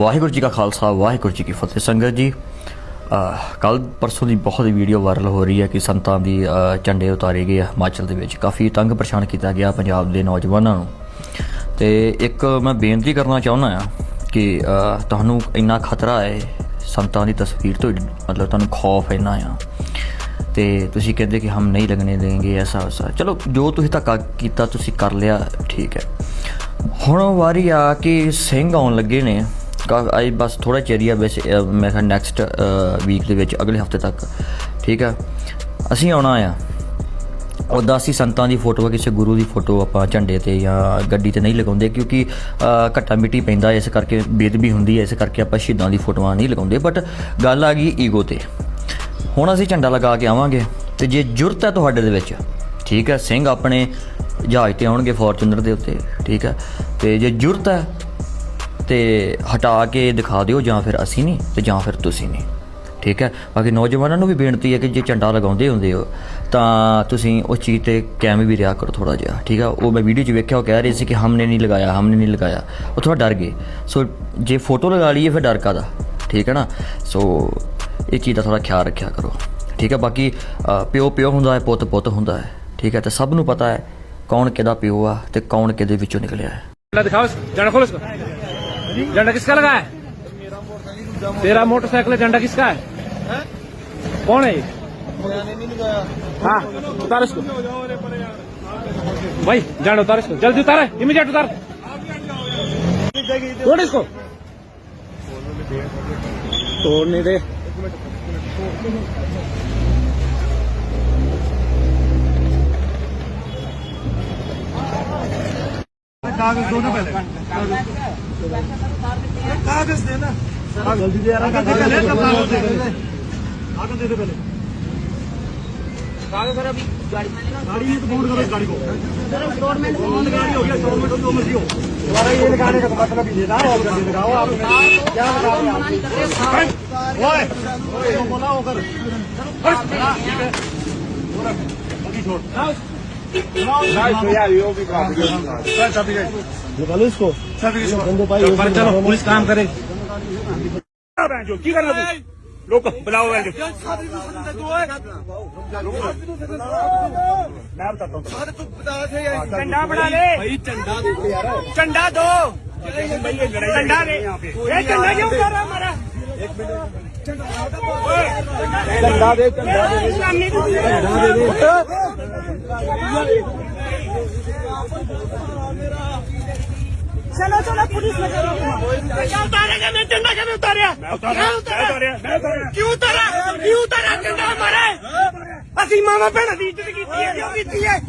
ਵਾਹਿਗੁਰੂ ਜੀ ਕਾ ਖਾਲਸਾ, ਵਾਹਿਗੁਰੂ ਜੀ ਕੀ ਫਤਿਹ। ਸੰਗਤ ਜੀ ਕੱਲ ਪਰਸੋਂ ਦੀ ਬਹੁਤ ਵੀਡੀਓ ਵਾਇਰਲ ਹੋ ਰਹੀ ਹੈ ਕਿ ਸੰਤਾਂ ਦੀ ਝੰਡੇ ਉਤਾਰੇ ਗਏ ਆ ਹਿਮਾਚਲ ਦੇ ਵਿੱਚ। ਕਾਫੀ ਤੰਗ ਪਰੇਸ਼ਾਨ ਕੀਤਾ ਗਿਆ ਪੰਜਾਬ ਦੇ ਨੌਜਵਾਨਾਂ ਨੂੰ। ਤੇ ਇੱਕ ਮੈਂ ਬੇਨਤੀ ਕਰਨਾ ਚਾਹੁੰਦਾ ਆ ਕਿ ਤੁਹਾਨੂੰ ਇੰਨਾ ਖਤਰਾ ਹੈ ਸੰਤਾਂ ਦੀ ਤਸਵੀਰ ਤੋਂ, ਮਤਲਬ ਤੁਹਾਨੂੰ ਖੌਫ ਇੰਨਾ ਆ। ਤੇ ਤੁਸੀਂ ਕਹਿੰਦੇ ਕਿ ਹਮ ਨਹੀਂ ਲੱਗਣੇ ਦੇਂਗੇ ਐਸਾ ਐਸਾ ਚਲੋ, ਜੋ ਤੁਸੀਂ ਧੱਕਾ ਕੀਤਾ, ਤੁਸੀਂ ਕਰ ਲਿਆ, ਠੀਕ ਹੈ। ਹੁਣ ਵਾਰੀ ਆ ਕਿ ਸਿੰਘ ਆਉਣ ਲੱਗੇ ਨੇ। ਆਈ ਬਸ ਥੋੜਾ ਚਿਰ ਹੀ ਵੈਸੇ ਮੈਂ ਕਿਹਾ ਨੈਕਸਟ ਵੀਕ ਦੇ ਵਿੱਚ, ਅਗਲੇ ਹਫ਼ਤੇ ਤੱਕ। ਠੀਕ ਹੈ ਅਸੀਂ ਆਉਣਾ ਆ। ਉਹਦਾ ਅਸੀਂ ਸੰਤਾਂ ਦੀ ਫੋਟੋ ਕਿਸੇ ਗੁਰੂ ਦੀ ਫੋਟੋ ਆਪਾਂ ਝੰਡੇ ਤੇ ਜਾਂ ਗੱਡੀ ਤੇ ਨਹੀਂ ਲਗਾਉਂਦੇ, ਕਿਉਂਕਿ ਘੱਟਾ ਮਿੱਟੀ ਪੈਂਦਾ, ਇਸ ਕਰਕੇ ਬੇਦਬੀ ਹੁੰਦੀ ਹੈ ਇਸ ਕਰਕੇ ਆਪਾਂ ਸ਼ਹੀਦਾਂ ਦੀ ਫੋਟੋਆਂ ਨਹੀਂ ਲਗਾਉਂਦੇ ਬਟ ਗੱਲ ਆ ਗਈ ਈਗੋ ਤੇ। ਹੁਣ ਅਸੀਂ ਝੰਡਾ ਲਗਾ ਕੇ ਆਵਾਂਗੇ, ਤੇ ਜੇ ਜੁਰਤ ਹੈ ਤੁਹਾਡੇ ਦੇ ਵਿੱਚ, ਠੀਕ ਹੈ ਸਿੰਘ ਆਪਣੇ ਜਹਾਜ਼ ਤੇ ਆਉਣਗੇ ਫੋਰਚੂਨਰ ਦੇ ਉੱਤੇ, ਠੀਕ ਹੈ ਤੇ ਜੇ ਜੁਰਤ ਹੈ ਤੇ ਹਟਾ ਕੇ ਦਿਖਾ ਦਿਓ ਜਾਂ ਫਿਰ ਅਸੀਂ ਨਹੀਂ ਤੇ ਜਾਂ ਫਿਰ ਤੁਸੀਂ ਨਹੀਂ। ਠੀਕ ਹੈ? ਬਾਕੀ ਨੌਜਵਾਨਾਂ ਨੂੰ ਵੀ ਬੇਨਤੀ ਹੈ ਕਿ ਜੇ ਝੰਡਾ ਲਗਾਉਂਦੇ ਹੁੰਦੇ ਹੋ, ਤਾਂ ਤੁਸੀਂ ਉਸ ਚੀਜ਼ ਤੇ ਕੈਮ ਵੀ ਰਿਹਾ ਕਰੋ ਥੋੜਾ ਜਿਹਾ। ਠੀਕ ਹੈ ਉਹ ਮੈਂ ਵੀਡੀਓ 'ਚ ਵੇਖਿਆ, ਉਹ ਕਹਿ ਰਹੇ ਸੀ ਕਿ ਹਮਨੇ ਨਹੀਂ ਲਗਾਇਆ, ਹਮਨੇ ਨਹੀਂ ਲਗਾਇਆ। ਉਹ ਥੋੜਾ ਡਰ ਗਏ। ਸੋ ਜੇ ਫੋਟੋ ਲਗਾ ਲਈਏ ਫਿਰ ਡਰ ਕਾਦਾ ਠੀਕ ਹੈ ਨਾ? ਸੋ ਇਹ ਚੀਜ਼ ਦਾ ਥੋੜਾ ਖਿਆਲ ਰੱਖਿਆ ਕਰੋ। ਠੀਕ ਹੈ? ਬਾਕੀ ਪਿਓ ਪਿਓ ਹੁੰਦਾ ਹੈ, ਪੁੱਤ ਪੁੱਤ ਹੁੰਦਾ ਹੈ। ਠੀਕ ਹੈ? ਤੇ ਸਭ ਨੂੰ ਪਤਾ ਹੈ ਕੌਣ ਕਿਹਦਾ ਪਿਓ ਆ ਤੇ ਕੌਣ ਕਿਹਦੇ ਵਿੱਚੋਂ ਨਿਕਲਿਆ ਹੈ। ਦਿਖਾਓ, ਜਾਣਾ ਖੋਲੋ ਇਸ झंडा किसका लगा है? तेरा मोटरसाइकिल झंडा किसका है? कौन है हाँ उतार इसको। भाई, झंडा उतार इसको। जल्दी उतार, इमीडिएट उतार। तोड़ इसको। दे। कागज़ दो ना पहले कागज़ देना। कागज़ दे पहले। कागज़ दे दे पहले। कागज़ सर अभी गाड़ी में तो फ़ोन करो गाड़ी को। गाड़ी हो गया हो। हमारा ये लगाने का तो मतलब ही देना और गाड़ी लगाओ आप? क्या हाँ। ओए बोला होकर। है छोड़। निकालो इसको चलो पुलिस काम करे जो की करना तू लोग बुलाओ मैं बताता हूँ झंडा बना ले झंडा दो। झंडा ये झंडा क्यों उतारा हमारा झंडा दे। झंडा दे। ਕਿਉਂ ਉਤਾਰਿਆ ਕਿਵੇਂ ਡੰਡਾ ਕਿਵੇਂ ਉਤਾਰਿਆ? ਮੈਂ ਉਤਾਰਿਆ ਕਿਉਂ ਉਤਾਰਿਆ? ਕਿਉਂ ਉਤਾਰਿਆ? ਅਸੀਂ ਮਾਵਾ ਭੈਣਾਂ ਦੀ ਇੱਜ਼ਤ ਕੀਤੀ ਹੈ ਕਿਉਂ ਕੀਤੀ ਹੈ?